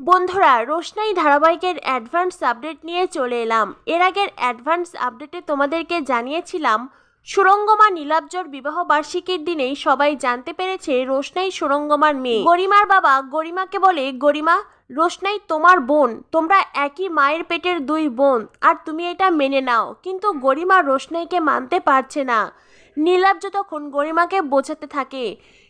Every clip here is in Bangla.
বন্ধুরা, রোশনাই ধারাবাহিকের অ্যাডভান্স আপডেট নিয়ে চলে এলাম। এর আগের অ্যাডভান্স আপডেটে তোমাদেরকে জানিয়েছিলাম, সুরঙ্গমা নীলাব্জর বিবাহ বার্ষিকীর দিনেই সবাই জানতে পেরেছে রোশনাই সুরঙ্গমার মেয়ে। গরিমার বাবা গরিমাকে বলে, গরিমা, রোশনাই তোমার বোন, তোমরা একই মায়ের পেটের দুই বোন, আর তুমি এটা মেনে নাও। কিন্তু গরিমা রোশনাইকে মানতে পারছে না। নীলাব্জ তখন গরিমাকে বোঝাতে থাকে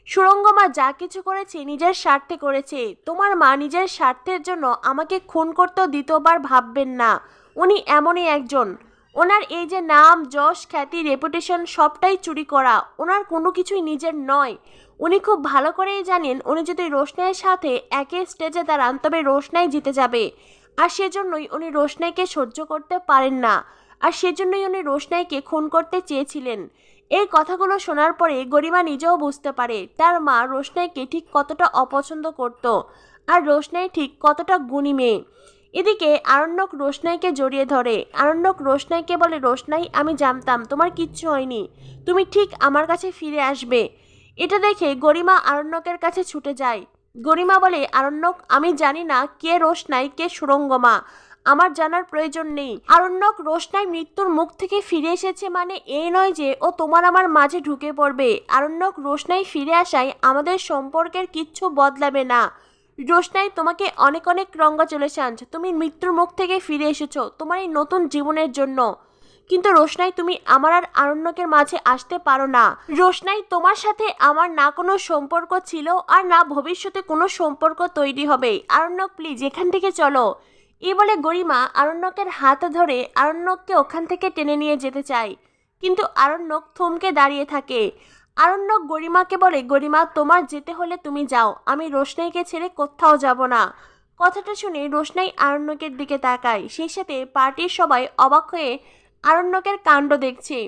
সুরঙ্গমা যা কিছু করেছে নিজের স্বার্থে করেছে। তোমার মা নিজের স্বার্থের জন্য আমাকে খুন করতেও দ্বিতীয়বার ভাববেন না। উনি এমনই একজন। ওনার এই যে নাম, যশ, খ্যাতি রেপুটেশন সবটাই চুরি করা। ওনার কোনো কিছুই নিজের নয়। উনি খুব ভালো করেই জানেন, উনি যদি রোশনাইয়ের সাথে একই স্টেজে দাঁড়ান, তবে রোশনাই জিতে যাবে। আর সেজন্যই উনি রোশনাইকে সহ্য করতে পারেন না। আর সেজন্যই উনি রোশনাইকে খুন করতে চেয়েছিলেন। এই কথাগুলো শোনার পরে গরিমা নিজেও বুঝতে পারে, তার মা রোশনাইকে ঠিক কতটা অপছন্দ করত আর রোশনাই ঠিক কতটা গুণী মেয়ে। এদিকে আরণ্যক রোশনাইকে জড়িয়ে ধরে। আরণ্যক রোশনাইকে বলে, রোশনাই, আমি জানতাম, তোমার কিচ্ছু হয়নি। তুমি ঠিক আমার কাছে ফিরে আসবে এটা দেখে গরিমা আরণ্যকের কাছে ছুটে যায়। গরিমা বলে, আরণ্যক, আমি জানি না কে রোশনাই, কে সুরঙ্গমা। আমার জানার প্রয়োজন নেই। আরণ্যক রোশনাই মৃত্যুর মুখ থেকে ফিরে এসেছে মানে এই নয় যে ও তোমার আমার মাঝে ঢুকে পড়বে। আরণ্যক রোশনাই ফিরে আসায় আমাদের সম্পর্কের কিচ্ছু বদলাবে না। রোশনাই তোমাকে অনেক অনেক কংগ্রাচুলেশনস তুমি মৃত্যুর মুখ থেকে ফিরে এসেছ তোমার এই নতুন জীবনের জন্য। কিন্তু রোশনাই তুমি আমার আর আরণ্যকের মাঝে আসতে পারো না। রোশনাই তোমার সাথে আমার না কোনো সম্পর্ক ছিল আর না ভবিষ্যতে কোনো সম্পর্ক তৈরি হবে। আরণ্যক প্লিজ এখান থেকে চলো। এই বলে গরিমা আরণ্যকের হাত ধরে আরণ্যককে ওখান থেকে টেনে নিয়ে যেতে চায়। কিন্তু আরণ্যক থমকে দাঁড়িয়ে থাকে। আরণ্যক গরিমাকে বলে, গরিমা, তোমার যেতে হলে তুমি যাও। আমি রোশনাইকে ছেড়ে কোথাও যাব না। কথাটা শুনে রোশনাই আরণ্যকের দিকে তাকায়। সেই সাথে পার্টির সবাই অবাক হয়ে আরণ্যকের কাণ্ড দেখছে।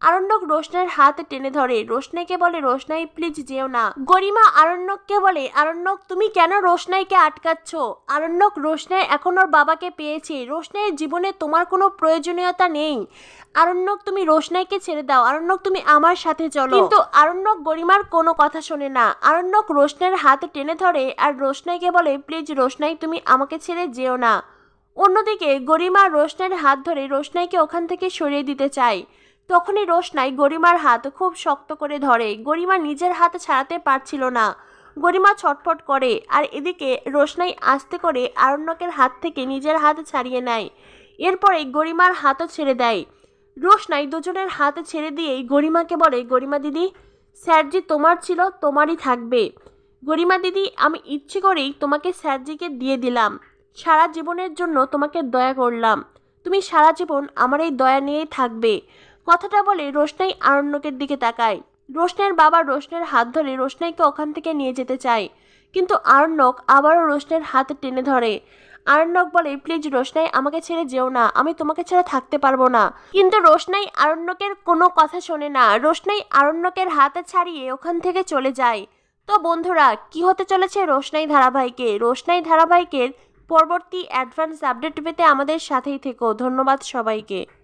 আরণ্যক রোশনাইয়ের হাত টেনে ধরে। রোশনাইকে বলে, রোশনাই প্লিজ যেও না। গরিমা আরণ্যককে বলে, আরণ্যক, তুমি কেন রোশনাইকে আটকাচ্ছ? আরণ্যক, রোশনাই এখন ওর বাবাকে পেয়েছে। রোশনাইয়ের জীবনে তোমার কোনো প্রয়োজনীয়তা নেই। আরণ্যক, তুমি রোশনাইকে ছেড়ে দাও। আরণ্যক, তুমি আমার সাথে চলো। কিন্তু আরণ্যক গরিমার কোনো কথা শোনে না। আরণ্যক রোশনাইয়ের হাত টেনে ধরে আর রোশনাইকে বলে প্লিজ রোশনাই, তুমি আমাকে ছেড়ে যেও না। অন্যদিকে গরিমা রোশনাইয়ের হাত ধরে রোশনাইকে ওখান থেকে সরিয়ে দিতে চায়। তখনই রোশনাই গরিমার হাত খুব শক্ত করে ধরে। গরিমা নিজের হাত ছাড়াতে পারছিল না। গরিমা ছটফট করে আর এদিকে রোশনাই আস্তে করে আরণ্যকের হাত থেকে নিজের হাত ছাড়িয়ে নেয়। এরপরে গরিমার হাতও ছেড়ে দেয়। রোশনাই দুজনের হাত ছেড়ে দিয়েই গরিমাকে বলে, গরিমা দিদি, স্যারজি তোমার ছিল, তোমারই থাকবে। গরিমা দিদি, আমি ইচ্ছে করেই তোমাকে স্যারজিকে দিয়ে দিলাম। সারা জীবনের জন্য তোমাকে দয়া করলাম। তুমি সারা জীবন আমার এই দয়া নিয়েই থাকবে। কথাটা বলে রোশনাই আরণ্যকের দিকে তাকায়। রোশনের বাবা রোশনের হাত ধরে রোশনাইকে ওখান থেকে নিয়ে যেতে চায়। কিন্তু আরণ্যক আবারও রোশনের হাত টেনে ধরে। আরণ্যক বলে, প্লিজ রোশনাই, আমাকে ছেড়ে যেও না। আমি তোমাকে ছাড়া থাকতে পারব না। কিন্তু রোশনাই আরণ্যকের কোনো কথা শোনে না। রোশনাই আরণ্যকের হাত ছাড়িয়ে ওখান থেকে চলে যায়। তো বন্ধুরা, কি হতে চলেছে রোশনাই ধারাবাহিকে? রোশনাই ধারাবাহিকের পরবর্তী অ্যাডভান্স আপডেট পেতে আমাদের সাথেই থেকো। ধন্যবাদ সবাইকে।